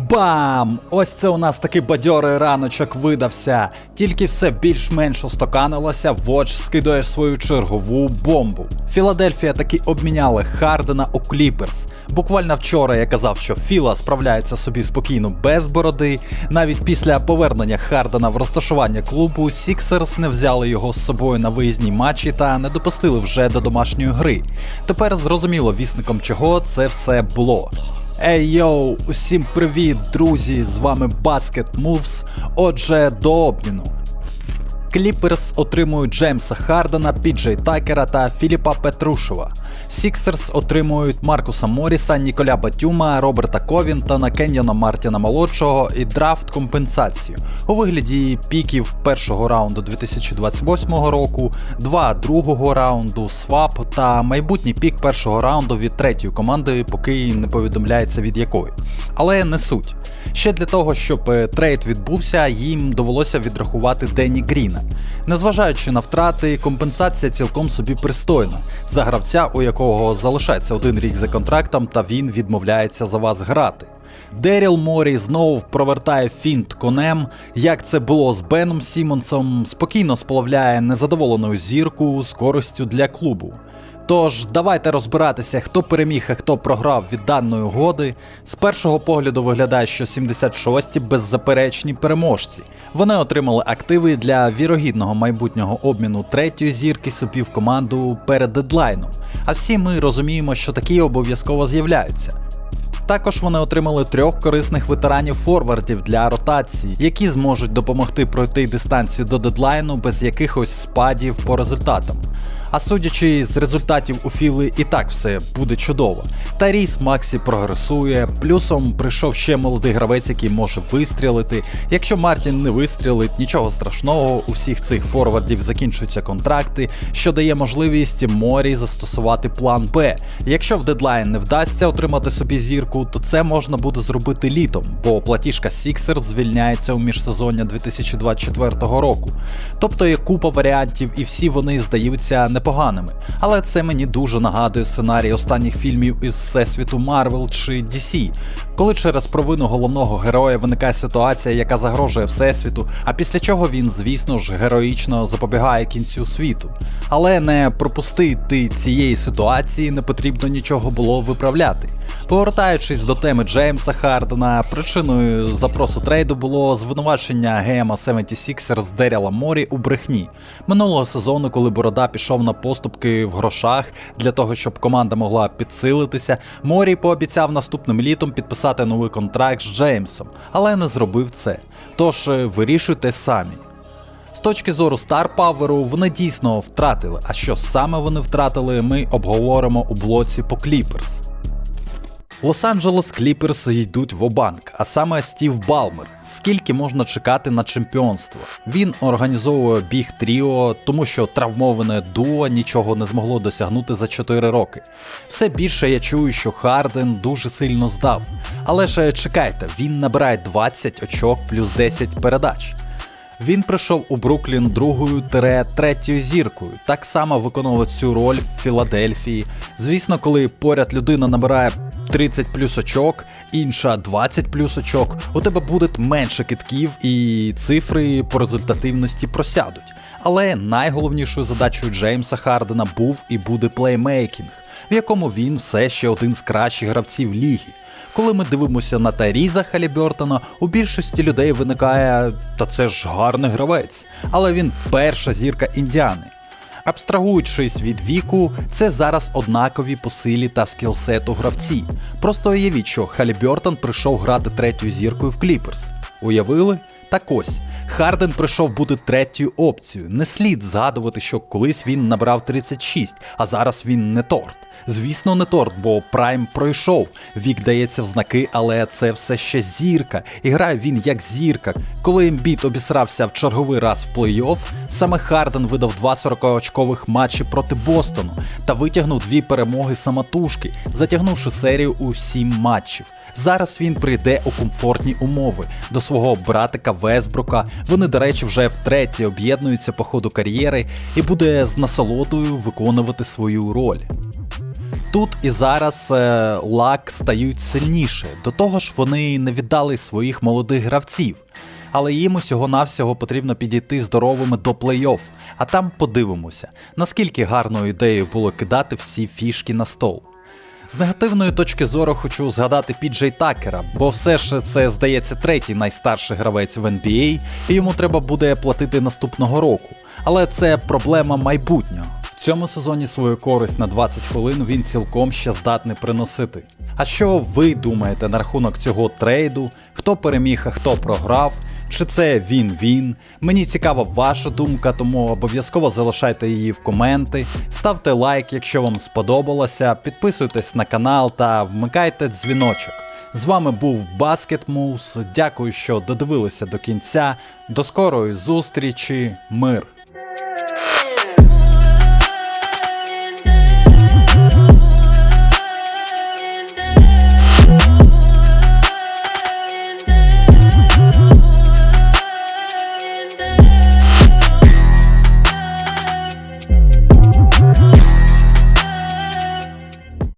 Бам! Ось це у нас такий бадьорий раночок видався. Тільки все більш-менш устаканилося, Watch скидає свою чергову бомбу. Філадельфія таки обміняли Хардена у Кліперс. Буквально вчора я казав, що Філа справляється собі спокійно без бороди. Навіть після повернення Хардена в розташування клубу Сіксерс не взяли його з собою на виїзні матчі та не допустили вже до домашньої гри. Тепер зрозуміло вісником чого це все було. Ей йоу, усім привіт, друзі! З вами Basket Moves. Отже, до обміну. Кліперс отримують Джеймса Хардена, Піджей Такера та Філіпа Петрушева. Сіксерс отримують Маркуса Моріса, Ніколя Батюма, Роберта Ковінтона, Кеньйона Мартіна Молодшого і драфт компенсацію у вигляді піків першого раунду 2028 року, два другого раунду, свап та майбутній пік першого раунду від третьої команди, поки не повідомляється від якої. Але не суть. Ще для того, щоб е, трейд відбувся, їм довелося відрахувати Денні Гріна. Незважаючи на втрати, компенсація цілком собі пристойна за гравця, у якого залишається один рік за контрактом, та він відмовляється за вас грати. Деріл Морі знову провертає фінт конем, як це було з Беном Сімонсом, спокійно сплавляє незадоволену зірку з користю для клубу. Тож давайте розбиратися, хто переміг, а хто програв від даної угоди. З першого погляду виглядає, що 76-ті беззаперечні переможці. Вони отримали активи для вірогідного майбутнього обміну третьої зірки собі в команду перед дедлайном. А всі ми розуміємо, що такі обов'язково з'являються. Також вони отримали трьох корисних ветеранів форвардів для ротації, які зможуть допомогти пройти дистанцію до дедлайну без якихось спадів по результатам. А судячи з результатів у Філи, і так все буде чудово. Таріс Максі прогресує, плюсом прийшов ще молодий гравець, який може вистрілити. Якщо Мартін не вистрілить, нічого страшного, у всіх цих форвардів закінчуються контракти, що дає можливість Морі застосувати план Б. Якщо в дедлайн не вдасться отримати собі зірку, то це можна буде зробити літом, бо платіжка Сіксер звільняється у міжсезоння 2024 року. Тобто є купа варіантів, і всі вони здаються непоганими. Але це мені дуже нагадує сценарій останніх фільмів із всесвіту Марвел чи DC, коли через провину головного героя виникає ситуація, яка загрожує всесвіту, а після чого він, звісно ж, героїчно запобігає кінцю світу. Але не пропустити цієї ситуації не потрібно нічого було виправляти. Повертаючись до теми Джеймса Хардена, причиною запросу трейду було звинувачення ГМа 76ers Деріла Морі у брехні минулого сезону, коли Борода пішов на поступки в грошах для того, щоб команда могла підсилитися. Морі пообіцяв наступним літом підписати новий контракт з Джеймсом, але не зробив це. Тож е, вирішуйте самі. З точки зору Star Power вони дійсно втратили. А що саме вони втратили, ми обговоримо у блоці по Clippers. Лос-Анджелес Кліперс йдуть в обанк, а саме Стів Балмер. Скільки можна чекати на чемпіонство? Він організовує біг Тріо, тому що травмоване дуо нічого не змогло досягнути за 4 роки. Все більше я чую, що Харден дуже сильно здав. Але ж чекайте, він набирає 20 очок плюс 10 передач. Він прийшов у Бруклін другою третьою зіркою, так само виконував цю роль в Філадельфії. Звісно, коли поряд людина набирає 30 плюс очок, інша 20 плюс очок, у тебе буде менше китків і цифри по результативності просядуть. Але найголовнішою задачею Джеймса Хардена був і буде плеймейкінг, в якому він все ще один з кращих гравців ліги. Коли ми дивимося на Таріза Халібертона, у більшості людей виникає, та це ж гарний гравець, але він перша зірка індіани. Абстрагуючись від віку, це зараз однакові по силі та скілсету гравці. Просто уявіть, що Халібертон прийшов грати третьою зіркою в Кліперс. Уявили? Так ось, Харден прийшов бути третьою опцією. Не слід згадувати, що колись він набрав 36, а зараз він не торт. Звісно, не торт, бо Прайм пройшов. Вік дається в знаки, але це все ще зірка. І грає він як зірка. Коли Ембіт обісрався в черговий раз в плей-офф, саме Харден видав два 40-очкових матчі проти Бостону та витягнув дві перемоги самотужки, затягнувши серію у сім матчів. Зараз він прийде у комфортні умови до свого братика Весбрука. Вони, до речі, вже втретє об'єднуються по ходу кар'єри і буде з насолодою виконувати свою роль. Тут і зараз е, лак стають сильніше. До того ж, вони не віддали своїх молодих гравців. Але їм усього-навсього потрібно підійти здоровими до плей-офф, а там подивимося, наскільки гарною ідеєю було кидати всі фішки на стол. З негативної точки зору хочу згадати Піджей Такера, бо все ж це здається третій найстарший гравець в NBA, і йому треба буде платити наступного року. Але це проблема майбутнього. В цьому сезоні свою користь на 20 хвилин він цілком ще здатний приносити. А що ви думаєте на рахунок цього трейду? Хто переміг, а хто програв? Чи це він-він? Мені цікава ваша думка, тому обов'язково залишайте її в коменти, ставте лайк, якщо вам сподобалося, підписуйтесь на канал та вмикайте дзвіночок. З вами був Basket Moves. Дякую, що додивилися до кінця. До скорої зустрічі, мир!